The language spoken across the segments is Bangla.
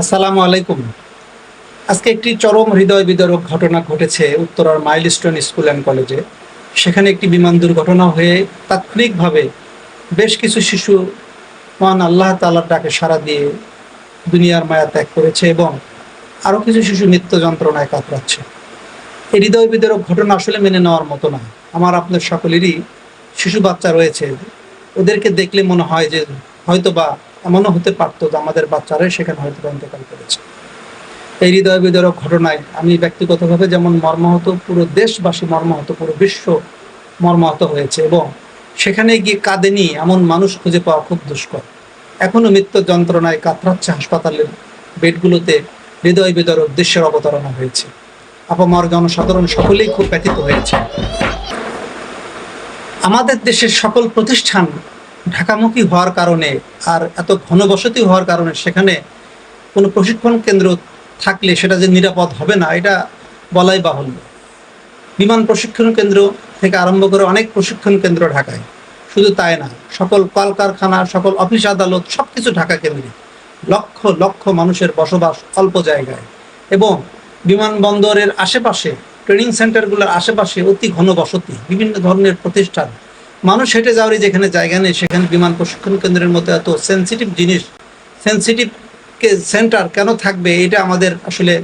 আসসালামু আলাইকুম। আজকে একটি চরম হৃদয় বিদারক ঘটনা ঘটেছে উত্তরার মাইলস্টোন স্কুল অ্যান্ড কলেজে। সেখানে একটি বিমান দুর্ঘটনা হয়ে তাৎক্ষণিকভাবে বেশ কিছু শিশু মহান আল্লাহ তাআলার ডাকে সাড়া দিয়ে দুনিয়ার মায়া ত্যাগ করেছে এবং আরও কিছু শিশু নিত্য যন্ত্রণায় কাতরাচ্ছে। এই হৃদয় বিদারক ঘটনা আসলে মেনে নেওয়ার মতো না। আমার আপনার সকলেরই শিশু বাচ্চা রয়েছে। ওদেরকে দেখলে মনে হয় যে হয়তো বা এমনও হতে পারতো যে আমাদের বাচ্চারাই সেখানে হয়তো বা ইন্তেকাল করেছে। এই হৃদয় বিদারক ঘটনায় আমি ব্যক্তিগতভাবে যেমন মর্মাহত, পুরো দেশবাসী মর্মাহত, পুরো বিশ্ব মর্মাহত হয়েছে এবং সেখানে গিয়ে কাঁদেনি এমন মানুষ খুঁজে পাওয়া খুব দুষ্কর। এখনও মৃত্যু যন্ত্রণায় কাতরাচ্ছে হাসপাতালের বেডগুলোতে হৃদয় বিদারক দৃশ্যের অবতারণা হয়েছে। আপামার জনসাধারণ সকলেই খুব ব্যথিত হয়েছে। আমাদের দেশের সকল প্রতিষ্ঠান ঢাকামুখী হওয়ার কারণে আর এত ঘনবসতি হওয়ার কারণে সেখানে কোনো প্রশিক্ষণ কেন্দ্র থাকলে সেটা যে নিরাপদ হবে না, এটা বলাই বাহুল্য। বিমান প্রশিক্ষণ কেন্দ্র থেকে আরম্ভ করে অনেক প্রশিক্ষণ কেন্দ্র ঢাকায়। শুধু তাই না, সকল কলকারখানা, সকল অফিস আদালত সব কিছু ঢাকা কেন্দ্রিক লক্ষ লক্ষ মানুষের বসবাস অল্প জায়গায়। এবং বিমানবন্দরের আশেপাশে, ট্রেনিং সেন্টারগুলোর আশেপাশে অতি ঘন বসতি বিভিন্ন ধরনের প্রতিষ্ঠান মানুষ হেঁটে যাওয়ারই যেখানে জায়গা নেই, সেখানে বিমান প্রশিক্ষণ কেন্দ্রের মতো এত সেন্সিটিভ জিনিস সেন্সিটিভ সেন্টার কেন থাকবে, এটা আমাদের আসলে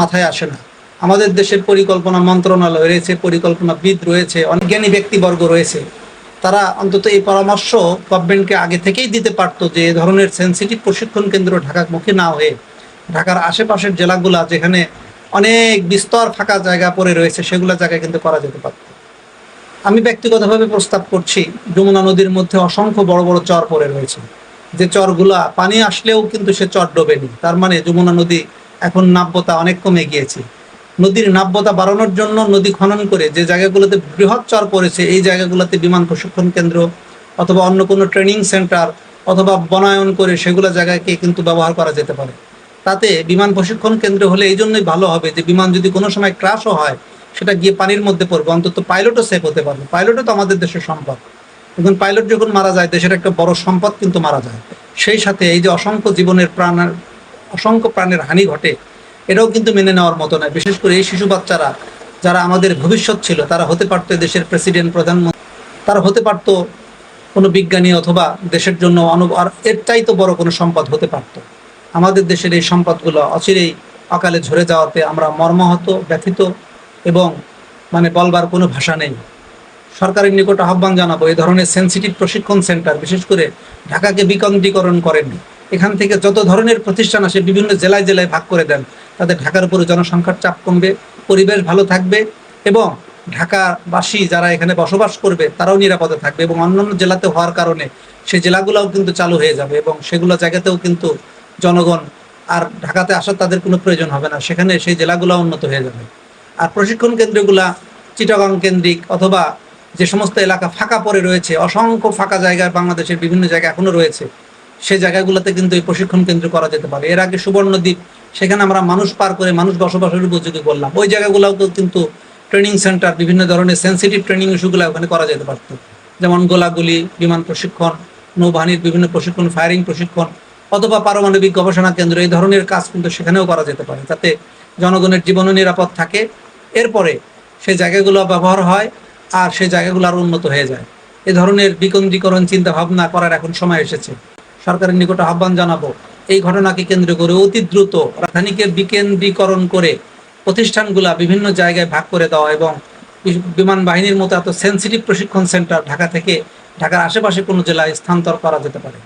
মাথায় আসে না। আমাদের দেশের পরিকল্পনা মন্ত্রণালয় রয়েছে পরিকল্পনাবিদ রয়েছে, অনেক জ্ঞানী ব্যক্তিবর্গ রয়েছে। তারা অন্তত এই পরামর্শ গভর্নমেন্টকে আগে থেকেই দিতে পারতো যে এ ধরনের সেন্সিটিভ প্রশিক্ষণ কেন্দ্র ঢাকামুখী না হয়ে, ঢাকার আশেপাশের জেলাগুলা যেখানে অনেক বিস্তর ফাঁকা জায়গা পড়ে রয়েছে, সেগুলো জায়গায় কিন্তু করা যেতে পারত। আমি ব্যক্তিগতভাবে প্রস্তাব করছি, যমুনা নদীর মধ্যে অসংখ্য বড় বড় চর পড়ে রয়েছে। যে চরগুলা পানি আসলেও কিন্তু সে চর ডোবেনি। তার মানে যমুনা নদী এখন নাব্যতা অনেক কমে গিয়েছে। নদীর নাব্যতা বাড়ানোর জন্য নদী খনন করে যে জায়গাগুলোতে বৃহৎ চর পড়েছে, এই জায়গাগুলোতে বিমান প্রশিক্ষণ কেন্দ্র অথবা অন্য কোনো ট্রেনিং সেন্টার অথবা বনায়ন করে সেগুলো জায়গাকে কিন্তু ব্যবহার করা যেতে পারে। তাতে বিমান প্রশিক্ষণ কেন্দ্র হলে এই জন্যই ভালো হবে যে বিমান যদি কোনো সময় ক্রাশও হয় সেটা গিয়ে পানির মধ্যে পড়বে, অন্তত পাইলটও সেফ হতে পারবে। পাইলটও তো আমাদের দেশের সম্পদ। এখন পাইলট যখন মারা যায়, দেশের একটা বড় সম্পদ কিন্তু মারা যায়। সেই সাথে এই যে অসংখ্য জীবনের প্রাণের, অসংখ্য প্রাণের হানি ঘটে, এটাও কিন্তু মেনে নেওয়ার মতো নয়। বিশেষ করে এই শিশু বাচ্চারা, যারা আমাদের ভবিষ্যৎ ছিল, তারা হতে পারতো দেশের প্রেসিডেন্ট প্রধানমন্ত্রী, তারা হতে পারতো কোনো বিজ্ঞানী অথবা দেশের জন্য অনু আর এর চাইতে বড় কোনো সম্পদ হতে পারতো। আমাদের দেশের এই সম্পদগুলো অচিরেই অকালে ঝরে যাওয়াতে আমরা মর্মাহত, ব্যথিত এবং মানে বলবার কোনো ভাষা নেই। সরকারের নিকট আহ্বান জানাব, এই ধরনের সেন্সিটিভ প্রশিক্ষণ সেন্টার বিশেষ করে ঢাকাকে বিকেন্দ্রীকরণ করেননি। এখান থেকে যত ধরনের প্রতিষ্ঠান আসে, বিভিন্ন জেলায় জেলায় ভাগ করে দেন, তাদের ঢাকার উপরে জনসংখ্যার চাপ কমবে, পরিবেশ ভালো থাকবে এবং ঢাকাবাসী যারা এখানে বসবাস করবে, তারাও নিরাপদে থাকবে এবং অন্যান্য জেলাতে হওয়ার কারণে সেই জেলাগুলোও কিন্তু চালু হয়ে যাবে এবং সেগুলো জায়গাতেও কিন্তু জনগণ আর ঢাকাতে আসার তাদের কোনো প্রয়োজন হবে না, সেখানে সেই জেলাগুলো উন্নত হয়ে যাবে। আর প্রশিক্ষণ কেন্দ্রগুলা চিটাগাং কেন্দ্রিক অথবা যে সমস্ত এলাকা ফাঁকা পড়ে রয়েছে, অসংখ্য ফাঁকা জায়গায় বাংলাদেশের বিভিন্ন জায়গায় এখনও রয়েছে সেই জায়গাগুলোতে কিন্তু এই প্রশিক্ষণ কেন্দ্র করা যেতে পারে। এর আগে সুবর্ণদ্বীপ, সেখানে আমরা মানুষ পার করে মানুষ বসবাসের উপযোগী করলাম। ওই জায়গাগুলোও কিন্তু ট্রেনিং সেন্টার বিভিন্ন ধরনের সেন্সিটিভ ট্রেনিং ইস্যুগুলো ওখানে করা যেতে পারতো। যেমন গোলাগুলি, বিমান প্রশিক্ষণ, নৌবাহিনীর বিভিন্ন প্রশিক্ষণ ফায়ারিং প্রশিক্ষণ অথবা পারমাণবিক গবেষণা কেন্দ্র, এই ধরনের কাজ কিন্তু সেখানেও করা যেতে পারে। যাতে জনগণের জীবনও নিরাপদ থাকে এরপরে সেই জায়গাগুলো ব্যবহার হয় আর সেই জায়গাগুলো আরও উন্নত হয়ে যায়। এ ধরনের বিকেন্দ্রীকরণ চিন্তা ভাবনা করার এখন সময় এসেছে। সরকারের নিকট আহ্বান জানাব, এই ঘটনাকে কেন্দ্র করে অতি দ্রুত রাজধানীকে বিকেন্দ্রীকরণ করে প্রতিষ্ঠানগুলা বিভিন্ন জায়গায় ভাগ করে দেওয়া এবং বিমান বাহিনীর মতো এত সেন্সিটিভ প্রশিক্ষণ সেন্টার ঢাকা থেকে ঢাকার আশেপাশে কোনো জেলায় স্থানান্তর করা যেতে পারে।